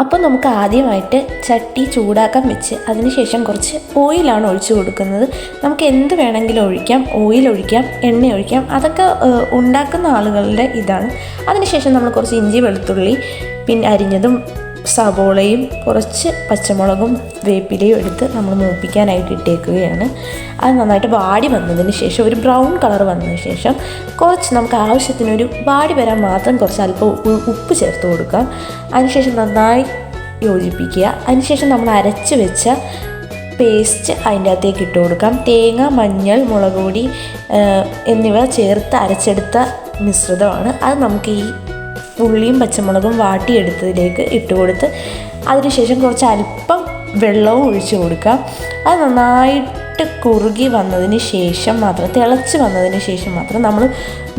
അപ്പോൾ നമുക്ക് ആദ്യമായിട്ട് ചട്ടി ചൂടാക്കാൻ വെച്ച് അതിനുശേഷം കുറച്ച് ഓയിലാണ് ഒഴിച്ചു കൊടുക്കുന്നത്. നമുക്ക് എന്ത് വേണമെങ്കിലും ഒഴിക്കാം. ഓയിൽ ഒഴിക്കാം എണ്ണ ഒഴിക്കാം. അതൊക്കെ ഉണ്ടാക്കുന്ന ആളുകളുടെ ഇതാണ്. അതിനുശേഷം നമ്മൾ കുറച്ച് ഇഞ്ചി വെളുത്തുള്ളി പിന്നെ അരിഞ്ഞതും സവോളയും കുറച്ച് പച്ചമുളകും വേപ്പിലയും എടുത്ത് നമ്മൾ മൂപ്പിക്കാനായിട്ട് ഇട്ടേക്കുകയാണ്. അത് നന്നായിട്ട് വാടി വന്നതിന് ശേഷം ഒരു ബ്രൗൺ കളർ വന്നതിന് ശേഷം കുറച്ച് നമുക്ക് ആവശ്യത്തിനൊരു വാടി വരാൻ മാത്രം കുറച്ച് അല്പം ഉപ്പ് ചേർത്ത് കൊടുക്കാം. അതിനുശേഷം നന്നായി യോജിപ്പിക്കുക. അതിനുശേഷം നമ്മൾ അരച്ച് വെച്ച പേസ്റ്റ് അതിന്റെ അകത്തേക്ക് ഇട്ട് കൊടുക്കാം. തേങ്ങ മഞ്ഞൾ മുളക് പൊടി എന്നിവ ചേർത്ത് അരച്ചെടുത്ത മിശ്രിതമാണ്. അത് നമുക്ക് ഈ ഉള്ളിയും പച്ചമുളകും വാട്ടിയെടുത്തതിലേക്ക് ഇട്ട് കൊടുത്ത് അതിനുശേഷം കുറച്ച് അല്പം വെള്ളവും ഒഴിച്ചു കൊടുക്കാം. അത് നന്നായിട്ട് കുറുകി വന്നതിന് ശേഷം മാത്രം തിളച്ച് വന്നതിന് ശേഷം മാത്രം നമ്മൾ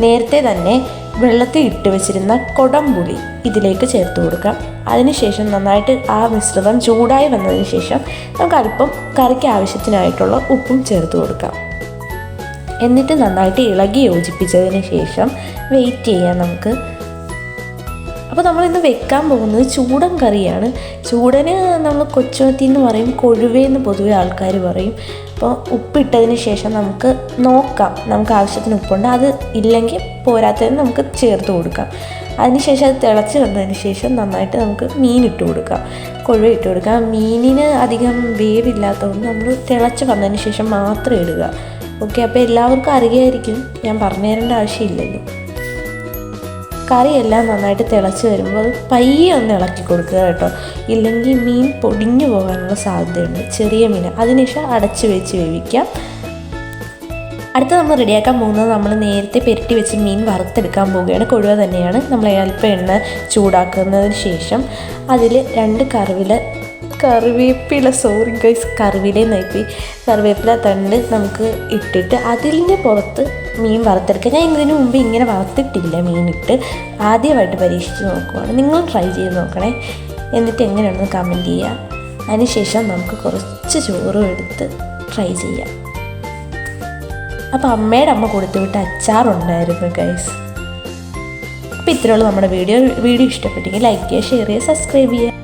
നേരത്തെ തന്നെ വെള്ളത്തിൽ ഇട്ട് വെച്ചിരുന്ന കൊടംപുളി ഇതിലേക്ക് ചേർത്ത് കൊടുക്കാം. അതിനുശേഷം നന്നായിട്ട് ആ മിശ്രിതം ചൂടായി വന്നതിന് ശേഷം നമുക്ക് അല്പം കറിക്ക് ആവശ്യത്തിനായിട്ടുള്ള ഉപ്പും ചേർത്ത് കൊടുക്കാം. എന്നിട്ട് നന്നായിട്ട് ഇളകി യോജിപ്പിച്ചതിന് ശേഷം വെയിറ്റ് ചെയ്യാം നമുക്ക്. അപ്പോൾ നമ്മൾ ഇന്ന് വെക്കാൻ പോകുന്നത് ചൂടൻ കറിയാണ്. ചൂടന് നമ്മൾ കൊച്ചുമത്തി എന്ന് പറയും കൊഴുവയെന്ന് പൊതുവെ ആൾക്കാർ പറയും. അപ്പോൾ ഉപ്പിട്ടതിന് ശേഷം നമുക്ക് നോക്കാം നമുക്ക് ആവശ്യത്തിന് ഉപ്പുണ്ട്. അത് ഇല്ലെങ്കിൽ പോരാത്തതിന് നമുക്ക് ചേർത്ത് കൊടുക്കാം. അതിനുശേഷം അത് തിളച്ച് വന്നതിന് ശേഷം നന്നായിട്ട് നമുക്ക് മീൻ ഇട്ട് കൊടുക്കാം. കൊഴുവ ഇട്ട് കൊടുക്കാം. മീനിന് അധികം വേവില്ലാത്തതുകൊണ്ട് നമ്മൾ തിളച്ച് വന്നതിന് ശേഷം മാത്രം ഇടുക. ഓക്കെ അപ്പോൾ എല്ലാവർക്കും അറിയായിരിക്കും ഞാൻ പറഞ്ഞു തരേണ്ട ആവശ്യമില്ലല്ലോ. കറിയെല്ലാം നന്നായിട്ട് തിളച്ച് വരുമ്പോൾ പയ്യെ ഒന്ന് ഇളക്കി കൊടുക്കുക കേട്ടോ. ഇല്ലെങ്കിൽ മീൻ പൊടിഞ്ഞു പോകാനുള്ള സാധ്യതയുണ്ട്. ചെറിയ മീൻ. അതിനുശേഷം അടച്ച് വെച്ച് വേവിക്കാം. അടുത്ത നമ്മൾ റെഡിയാക്കാൻ പോകുന്നത് നമ്മൾ നേരത്തെ പെരട്ടി വെച്ച് മീൻ വറുത്തെടുക്കാൻ പോവുകയാണ്. കൊഴുവ തന്നെയാണ്. നമ്മൾ അല്പം എണ്ണ ചൂടാക്കുന്നതിന് ശേഷം അതിൽ രണ്ട് കറിവില കറിവേപ്പില. സോറി ഗൈസ് കറിവിലേ നൈപ്പി. കറിവേപ്പില തണ്ട് നമുക്ക് ഇട്ടിട്ട് അതിന്റെ പുറത്ത് മീൻ വറുത്തെടുക്കുക ഞാൻ ഇതിനു മുമ്പ് ഇങ്ങനെ വറുത്തിട്ടില്ല മീനിട്ട്. ആദ്യമായിട്ട് പരീക്ഷിച്ച് നോക്കുവാണ്. നിങ്ങൾ ട്രൈ ചെയ്ത് നോക്കണേ. എന്നിട്ട് എങ്ങനെയാണെന്ന് കമന്റ് ചെയ്യുക അതിനുശേഷം നമുക്ക് കുറച്ച് ചോറും എടുത്ത് ട്രൈ ചെയ്യാം. അപ്പോൾ അമ്മയുടെ അമ്മ കൊടുത്തുവിട്ട അച്ചാറുണ്ടായിരുന്നു ഗൈസ് അപ്പോൾ ഇത്രയുള്ള നമ്മുടെ വീഡിയോ. വീഡിയോ ഇഷ്ടപ്പെട്ടെങ്കിൽ ലൈക്ക് ചെയ്യുക ഷെയർ ചെയ്യുക സബ്സ്ക്രൈബ് ചെയ്യുക.